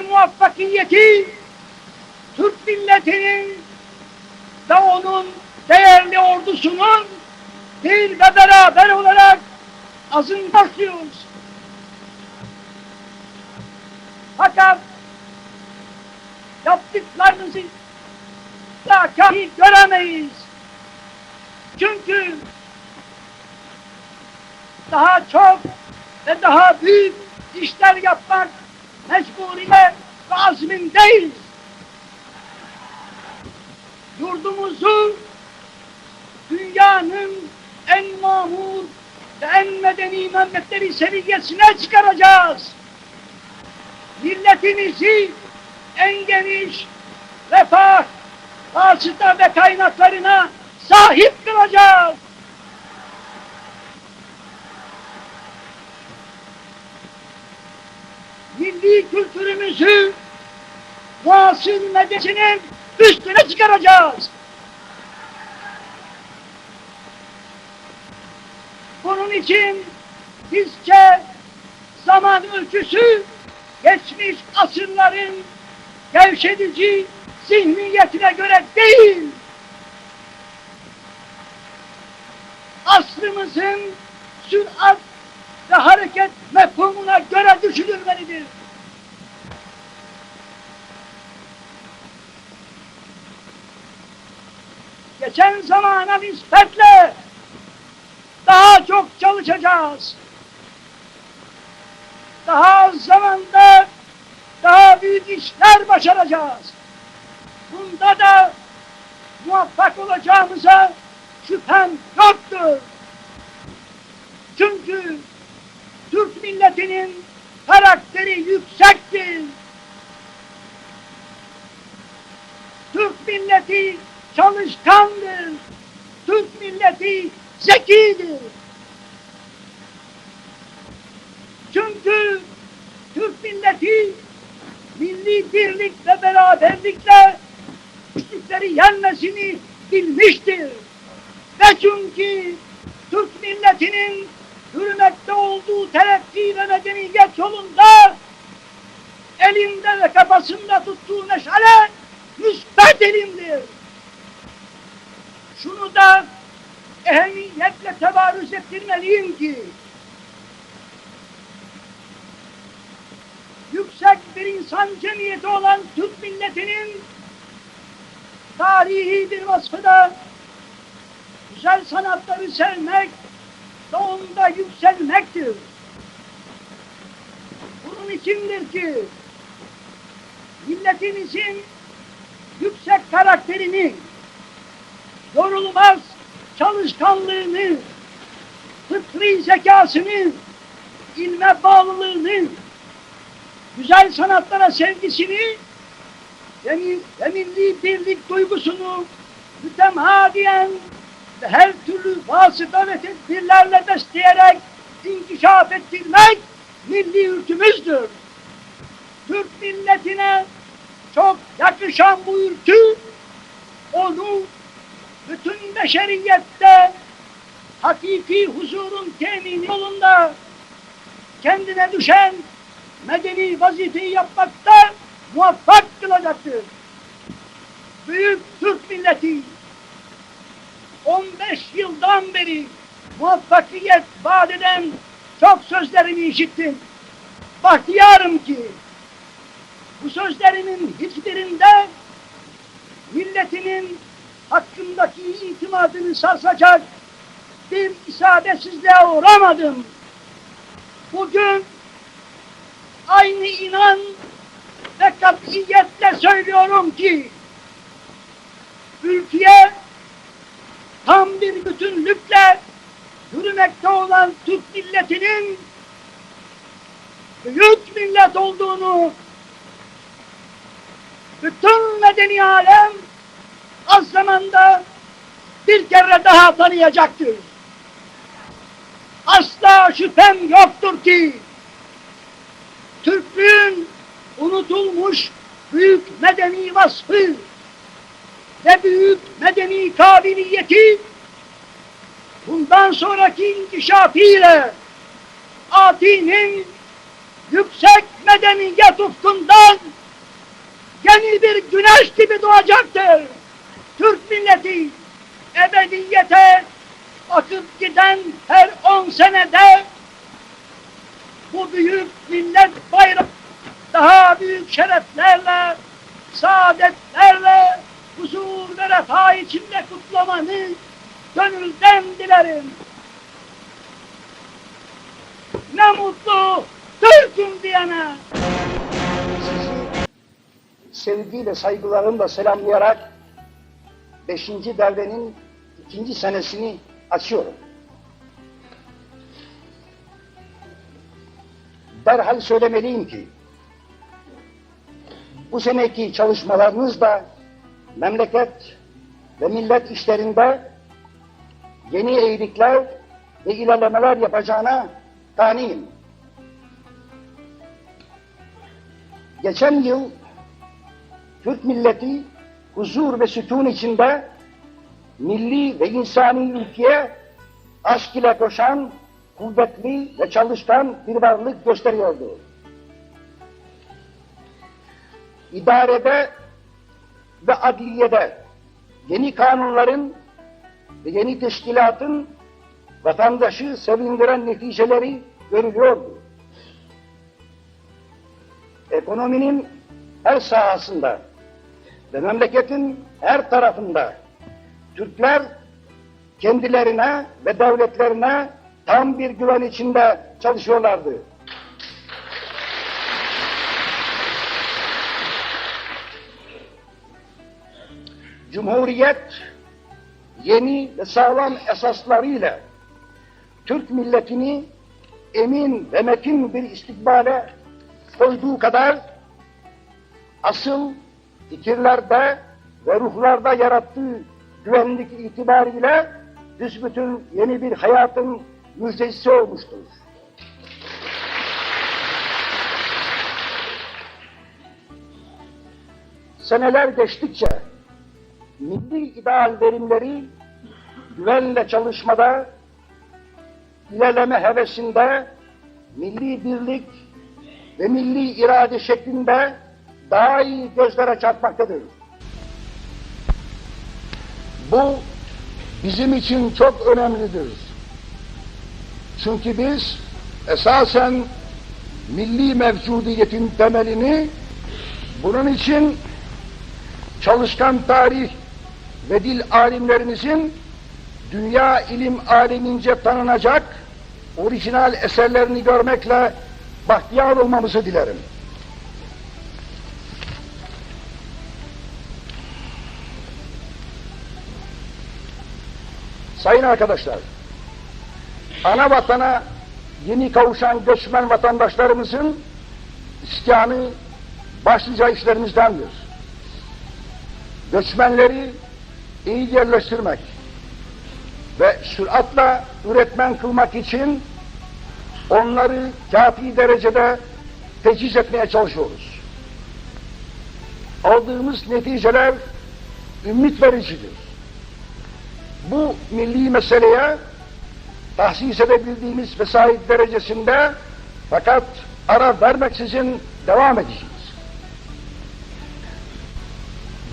Bundaki muvaffakiyeti Türk milletinin ve onun değerli ordusunun bir ve beraber olarak azın başlıyoruz. Fakat yaptıklarınızı da kafi göremeyiz. Çünkü daha çok ve daha büyük işler yapmak mecburiyet ve azmindeyiz. Yurdumuzu dünyanın en mamur ve en medeni memleketleri seviyesine çıkaracağız. Milletimizi en geniş refah, vasıta ve kaynaklarına kültürümüzü muasır medeniyetinin üstüne çıkaracağız. Bunun için bizce zaman ölçüsü geçmiş asırların gevşedici zihniyetine göre değil, asrımızın sürat ve hareket mefhumuna göre düşünülmelidir. Geçen zamana nispetle daha çok çalışacağız. Daha az zamanda daha büyük işler başaracağız. Bunda da muvaffak olacağımıza şüphem yoktur. Çünkü Türk milletinin karakteri yüksektir. Türk milleti çalışkandır. Türk milleti zekidir. Çünkü Türk milleti milli birlik ve beraberlikle güçlükleri yenmesini bilmiştir. Ve çünkü Türk milletinin hürmette olduğu terakki ve medeniyet yolunda elinde ve kafasında tuttuğu meşale müsbet elimdir. Şunu da ehemmiyetle tebarüz ettirmeliyim ki yüksek bir insan cemiyeti olan Türk milletinin tarihi bir vasfı da güzel sanatları sevmek onda yükselmektir. Bunun içindir ki milletimizin yüksek karakterini, yorulmaz çalışkanlığını, fıtri zekasını, ilme bağlılığını, güzel sanatlara sevgisini ve, mi- ve milli birlik duygusunu mütemadiyen ve her türlü vasıta ve tedbirlerle besleyerek inkişaf ettirmek milli ülkümüzdür. Türk milletine çok yakışan bu ülkü onu bütün beşeriyette hakiki huzurun temini yolunda kendine düşen medeni vazifeyi yapmakta muvaffak kılacaktır. Büyük Türk milleti 15 yıldan beri muvaffakiyet vaat eden çok sözlerimi işittim. Bahtiyarım ki bu sözlerimin hiçbirinde milletinin hakkındaki itimadını sarsacak bir isabetsizliğe uğramadım. Bugün aynı inan ve katiyetle söylüyorum ki ülkeye tam bir bütünlükle yürümekte olan Türk milletinin büyük millet olduğunu bütün medeni alem az zamanda bir kere daha tanıyacaktır. Asla şüphem yoktur ki Türklüğün unutulmuş büyük medeni vasfı ve büyük medeni kabiliyeti bundan sonraki inkişafıyla Ati'nin yüksek medeniyet ufkundan yeni bir güneş gibi doğacaktır. Türk milleti ebediyete akıp giden her on senede bu büyük millet bayrağı daha büyük şereflerle, saadetlerle, huzur ve refah içinde kutlamanı gönülden dilerim. Ne mutlu Türk'üm diyene. Sizi sevgiyle, saygılarımla selamlayarak 5. devrenin ikinci senesini açıyorum. Derhal söylemeliyim ki bu seneki çalışmalarınızda memleket ve millet işlerinde yeni eğilikler ve ilerlemeler yapacağına kaniyim. Geçen yıl Türk milleti huzur ve sütun içinde milli ve insani ülkeye aşk ile koşan, kuvvetli ve çalışkan bir varlık gösteriyordu. İdarede ve adliyede yeni kanunların ve yeni teşkilatın vatandaşı sevindiren neticeleri görülüyordu. Ekonominin her sahasında ve memleketin her tarafında Türkler kendilerine ve devletlerine tam bir güven içinde çalışıyorlardı. Cumhuriyet yeni ve sağlam esaslarıyla Türk milletini emin ve metin bir istikbale koyduğu kadar asıl fikirlerde ve ruhlarda yarattığı güvenlik itibariyle büsbütün yeni bir hayatın müjdecisi olmuştur. Seneler geçtikçe milli ideal verimleri güvenle çalışmada, ilerleme hevesinde, milli birlik ve milli irade şeklinde daha iyi gözlere çarpmaktadır. Bu bizim için çok önemlidir. Çünkü biz esasen milli mevcudiyetin temelini bunun için çalışkan tarih ve dil alimlerimizin dünya ilim alemince tanınacak orijinal eserlerini görmekle bahtiyar olmamızı dilerim. Sayın arkadaşlar, ana vatana yeni kavuşan göçmen vatandaşlarımızın iskanı başlıca işlerimizdendir. Göçmenleri iyi yerleştirmek ve süratle üretmen kılmak için onları kafi derecede teçhiz etmeye çalışıyoruz. Aldığımız neticeler ümit vericidir. Bu milli meseleye tahsis edebildiğimiz vesait derecesinde fakat ara vermeksizin devam edeceğiz.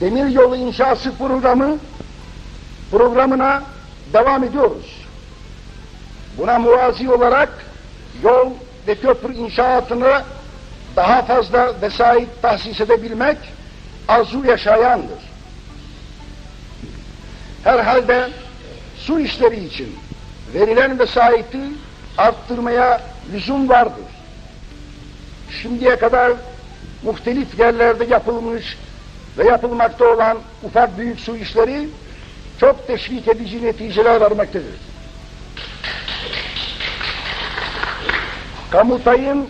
Demir yolu inşası programı programına devam ediyoruz. Buna muvazi olarak yol ve köprü inşaatına daha fazla vesait tahsis edebilmek arzu yaşayandır. Herhalde su işleri için verilen vesayeti arttırmaya lüzum vardır. Şimdiye kadar muhtelif yerlerde yapılmış ve yapılmakta olan ufak büyük su işleri çok teşvik edici neticeler vermektedir. Kamutay'ın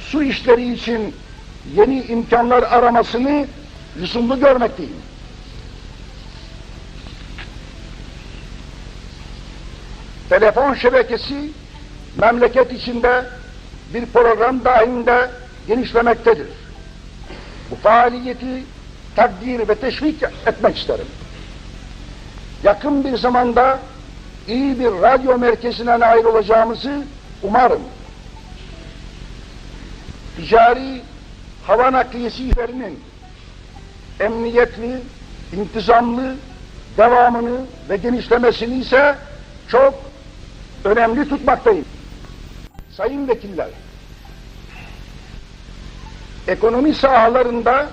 su işleri için yeni imkanlar aramasını lüzumlu görmekteyim. Telefon şebekesi memleket içinde bir program dahilinde genişlemektedir. Bu faaliyeti takdir ve teşvik etmek isterim. Yakın bir zamanda iyi bir radyo merkezine nail olacağımızı umarım. Ticari hava nakliyesi işlerinin emniyetli, intizamlı devamını ve genişlemesini ise çok önemli tutmaktayım. Sayın vekiller, ekonomi sahalarında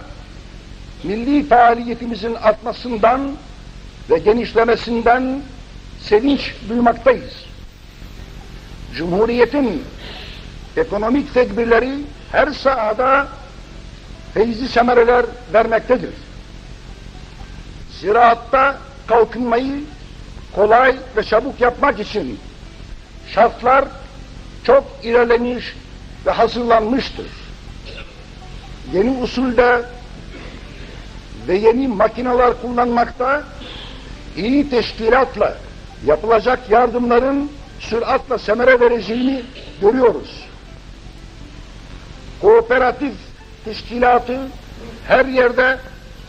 milli faaliyetimizin artmasından ve genişlemesinden sevinç duymaktayız. Cumhuriyetin ekonomik tedbirleri her sahada feyzi semereler vermektedir. Ziraatta kalkınmayı kolay ve çabuk yapmak için şartlar çok ilerlemiş ve hazırlanmıştır. Yeni usulde ve yeni makineler kullanmakta iyi teşkilatla yapılacak yardımların süratle semere vereceğini görüyoruz. Kooperatif teşkilatı her yerde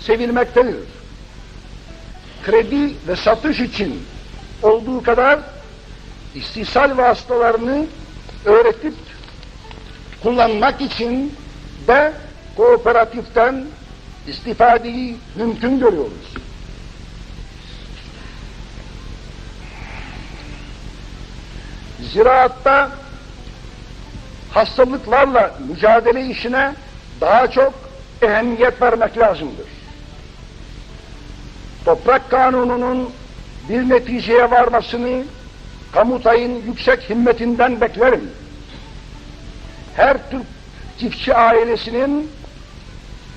sevilmektedir. Kredi ve satış için olduğu kadar istisal vasıtalarını öğretip kullanmak için de kooperatiften istifadeyi mümkün görüyoruz. Ziraatta hastalıklarla mücadele işine daha çok ehemmiyet vermek lazımdır. Toprak kanununun bir neticeye varmasını Kamutay'ın yüksek himmetinden beklerim. Her Türk çiftçi ailesinin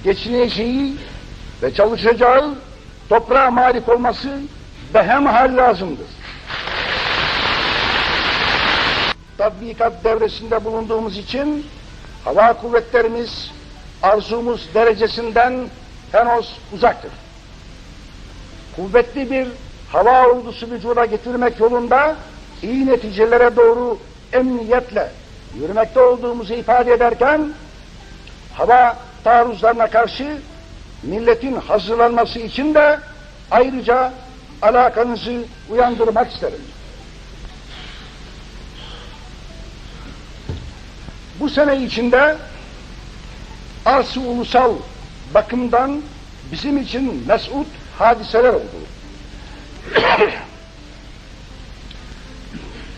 geçineceği ve çalışacağı toprağa malik olması behemhal lazımdır. Tatbikat devresinde bulunduğumuz için hava kuvvetlerimiz arzumuz derecesinden henüz uzaktır. Kuvvetli bir hava ordusu vücuda getirmek yolunda iyi neticelere doğru emniyetle yürümekte olduğumuzu ifade ederken hava taarruzlarına karşı milletin hazırlanması için de ayrıca alakanızı uyandırmak isterim. Bu sene içinde arz ulusal bakımdan bizim için mesut hadiseler oldu.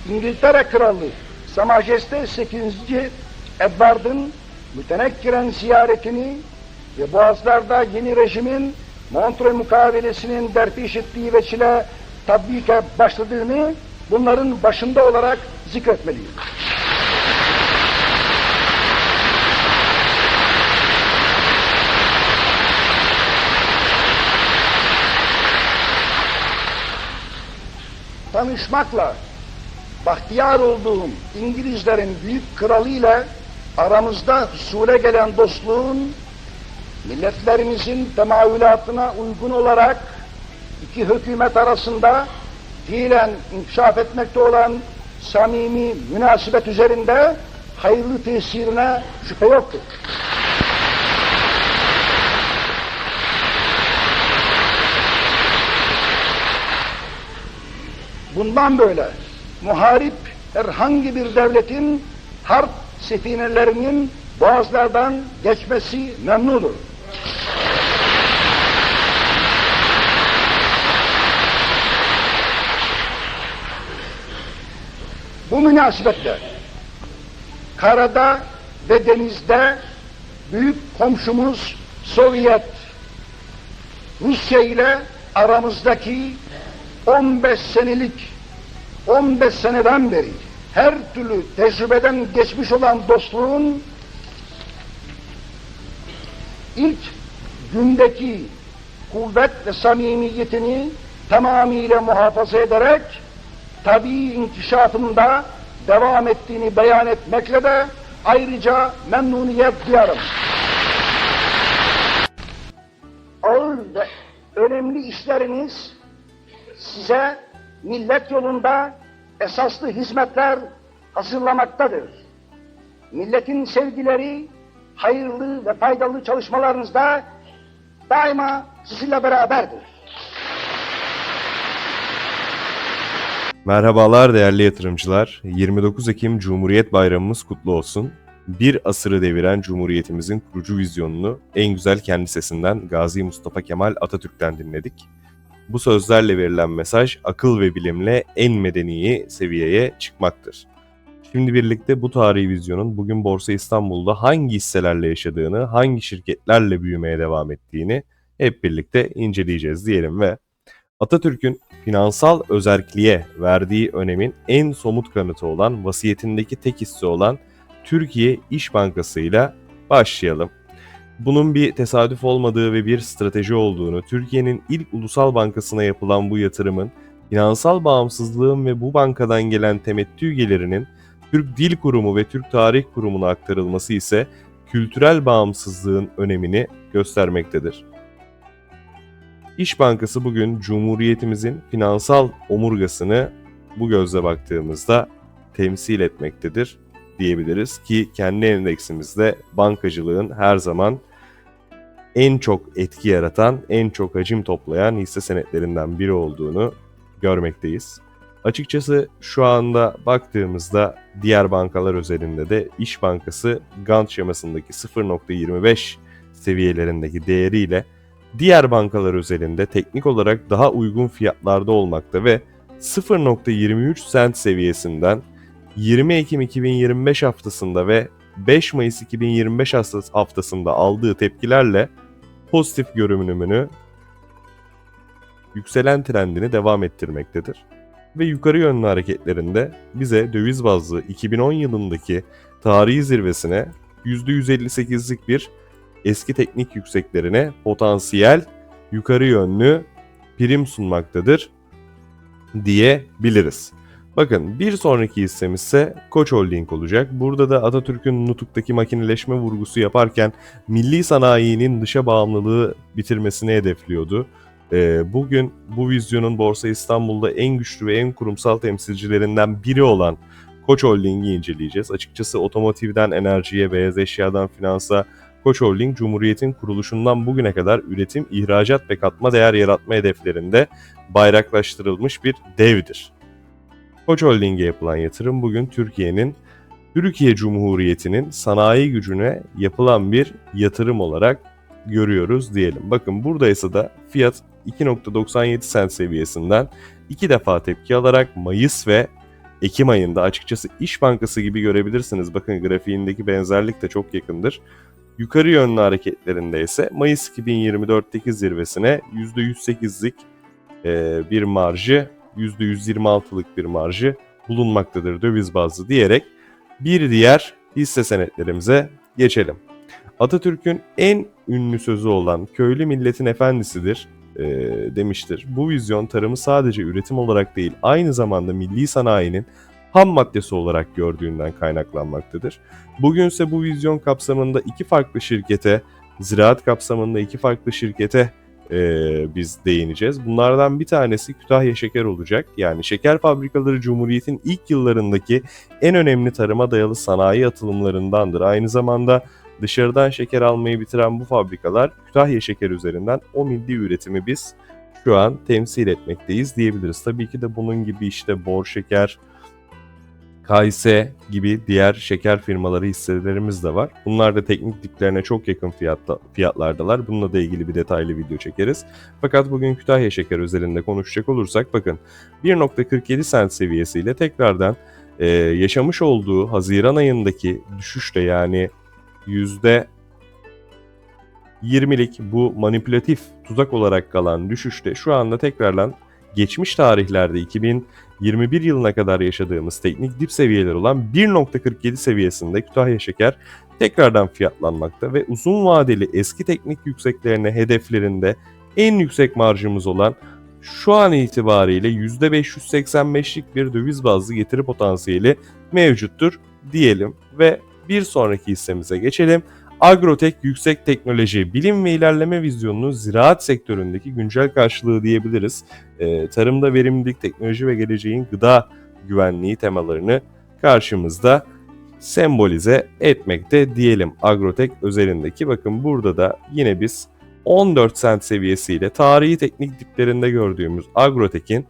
İngiltere Krallığı Sa Majeste 8. Edward'ın mütenekkiren ziyaretini ve Boğazlar'da yeni rejimin Montreux mukavelesinin derpiş ettiği veçile tatbike başladığını bunların başında olarak zikretmeliyim. tanışmakla bahtiyar olduğum İngilizlerin büyük kralıyla aramızda husule gelen dostluğun milletlerimizin temayülatına uygun olarak iki hükümet arasında fiilen inkişaf etmekte olan samimi münasebet üzerinde hayırlı tesirine şüphe yoktur. Bundan böyle muharip herhangi bir devletin harp sefinelerinin boğazlardan geçmesi memnudur. Bu münasebetle karada ve denizde büyük komşumuz Sovyet Rusya ile aramızdaki 15 senelik 15 seneden beri her türlü tecrübeden geçmiş olan dostluğun ilk gündeki kuvvet ve samimiyetini tamamıyla muhafaza ederek tabii inkişafında devam ettiğini beyan etmekle de ayrıca memnuniyet duyarım. Ağır ve önemli işleriniz size millet yolunda esaslı hizmetler hazırlamaktadır. Milletin sevgileri, hayırlı ve faydalı çalışmalarınızda daima sizinle beraberdir. Merhabalar değerli yatırımcılar. 29 Ekim Cumhuriyet Bayramımız kutlu olsun. Bir asırı deviren Cumhuriyetimizin kurucu vizyonunu en güzel kendi sesinden Gazi Mustafa Kemal Atatürk'ten dinledik. Bu sözlerle verilen mesaj akıl ve bilimle en medeni seviyeye çıkmaktır. Şimdi birlikte bu tarihi vizyonun bugün Borsa İstanbul'da hangi hisselerle yaşadığını, hangi şirketlerle büyümeye devam ettiğini hep birlikte inceleyeceğiz diyelim ve Atatürk'ün finansal özerkliğe verdiği önemin en somut kanıtı olan vasiyetindeki tek hisse olan Türkiye İş Bankası ile başlayalım. Bunun bir tesadüf olmadığı ve bir strateji olduğunu, Türkiye'nin ilk ulusal bankasına yapılan bu yatırımın finansal bağımsızlığın ve bu bankadan gelen temettü gelirinin Türk Dil Kurumu ve Türk Tarih Kurumu'na aktarılması ise kültürel bağımsızlığın önemini göstermektedir. İş Bankası bugün Cumhuriyetimizin finansal omurgasını bu gözle baktığımızda temsil etmektedir diyebiliriz ki kendi endeksimizde bankacılığın her zaman en çok etki yaratan, en çok hacim toplayan hisse senetlerinden biri olduğunu görmekteyiz. Açıkçası şu anda baktığımızda diğer bankalar özelinde de İş Bankası Gantt şemasındaki 0.25 seviyelerindeki değeriyle diğer bankalar özelinde teknik olarak daha uygun fiyatlarda olmakta ve 0.23 sent seviyesinden 20 Ekim 2025 haftasında ve 5 Mayıs 2025 haftasında aldığı tepkilerle pozitif görünümünü yükselen trendini devam ettirmektedir. Ve yukarı yönlü hareketlerinde bize döviz bazlı 2010 yılındaki tarihi zirvesine %158'lik bir eski teknik yükseklerine potansiyel yukarı yönlü prim sunmaktadır diyebiliriz. Bakın bir sonraki hissemiz ise Koç Holding olacak. Burada da Atatürk'ün Nutuk'taki makineleşme vurgusu yaparken milli sanayinin dışa bağımlılığı bitirmesini hedefliyordu. Ee, bugün bu vizyonun Borsa İstanbul'da en güçlü ve en kurumsal temsilcilerinden biri olan Koç Holding'i inceleyeceğiz. Açıkçası otomotivden enerjiye, beyaz eşyadan finansa, Koç Holding, Cumhuriyet'in kuruluşundan bugüne kadar üretim, ihracat ve katma değer yaratma hedeflerinde bayraklaştırılmış bir devdir. Koç Holding'e yapılan yatırım bugün Türkiye'nin Türkiye Cumhuriyeti'nin sanayi gücüne yapılan bir yatırım olarak görüyoruz diyelim. Bakın burada ise da fiyat 2.97 sent seviyesinden iki defa tepki alarak Mayıs ve Ekim ayında açıkçası İş Bankası gibi görebilirsiniz. Bakın grafiğindeki benzerlik de çok yakındır. Yukarı yönlü hareketlerinde ise Mayıs 2024'teki zirvesine %108'lik e, bir marjı, %126'lık bir marjı bulunmaktadır döviz bazlı diyerek bir diğer hisse senetlerimize geçelim. Atatürk'ün en ünlü sözü olan köylü milletin efendisidir e, demiştir. Bu vizyon tarımı sadece üretim olarak değil aynı zamanda milli sanayinin ham maddesi olarak gördüğünden kaynaklanmaktadır. Bugünse bu vizyon kapsamında iki farklı şirkete, ziraat kapsamında iki farklı şirkete e, biz değineceğiz. Bunlardan bir tanesi Kütahya Şeker olacak. Yani şeker fabrikaları Cumhuriyet'in ilk yıllarındaki en önemli tarıma dayalı sanayi atılımlarındandır. Aynı zamanda dışarıdan şeker almayı bitiren bu fabrikalar Kütahya Şeker üzerinden o milli üretimi biz şu an temsil etmekteyiz diyebiliriz. Tabii ki de bunun gibi işte Bor Şeker, Kayse gibi diğer şeker firmaları hisselerimiz de var. Bunlar da teknik diplerine çok yakın fiyatta, fiyatlardalar. Bununla da ilgili bir detaylı video çekeriz. Fakat bugün Kütahya Şeker özelinde konuşacak olursak bakın 1.47 sent seviyesiyle tekrardan e, yaşamış olduğu Haziran ayındaki düşüşle yani yüzde 20'lik bu manipülatif tuzak olarak kalan düşüşte şu anda tekrardan geçmiş tarihlerde 2021 yılına kadar yaşadığımız teknik dip seviyeler olan 1.47 seviyesinde Kütahya Şeker tekrardan fiyatlanmakta ve uzun vadeli eski teknik yükseklerine hedeflerinde en yüksek marjımız olan şu an itibariyle %585'lik bir döviz bazlı getiri potansiyeli mevcuttur diyelim ve bir sonraki hissemize geçelim. Agrotek yüksek teknoloji, bilim ve ilerleme vizyonunu ziraat sektöründeki güncel karşılığı diyebiliriz. Ee, tarımda verimlilik, teknoloji ve geleceğin gıda güvenliği temalarını karşımızda sembolize etmekte diyelim Agrotek özelindeki. Bakın burada da yine biz 14 sent seviyesiyle tarihi teknik diplerinde gördüğümüz Agrotek'in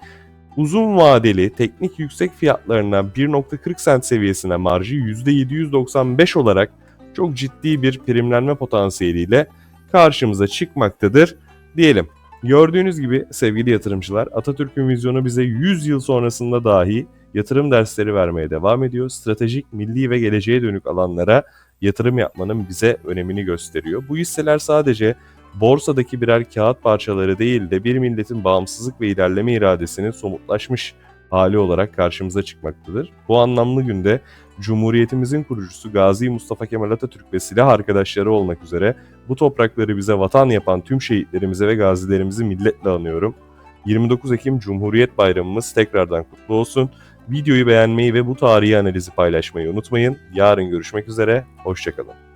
uzun vadeli teknik yüksek fiyatlarına 1.40 sent seviyesine marjı %795 olarak çok ciddi bir primlenme potansiyeliyle karşımıza çıkmaktadır diyelim. Gördüğünüz gibi sevgili yatırımcılar Atatürk'ün vizyonu bize 100 yıl sonrasında dahi yatırım dersleri vermeye devam ediyor. Stratejik, milli ve geleceğe dönük alanlara yatırım yapmanın bize önemini gösteriyor. Bu hisseler sadece borsadaki birer kağıt parçaları değil de bir milletin bağımsızlık ve ilerleme iradesinin somutlaşmış hali olarak karşımıza çıkmaktadır. Bu anlamlı günde Cumhuriyetimizin kurucusu Gazi Mustafa Kemal Atatürk ve silah arkadaşları olmak üzere bu toprakları bize vatan yapan tüm şehitlerimize ve gazilerimizi milletle anıyorum. 29 Ekim Cumhuriyet Bayramımız tekrardan kutlu olsun. Videoyu beğenmeyi ve bu tarihi analizi paylaşmayı unutmayın. Yarın görüşmek üzere, hoşçakalın.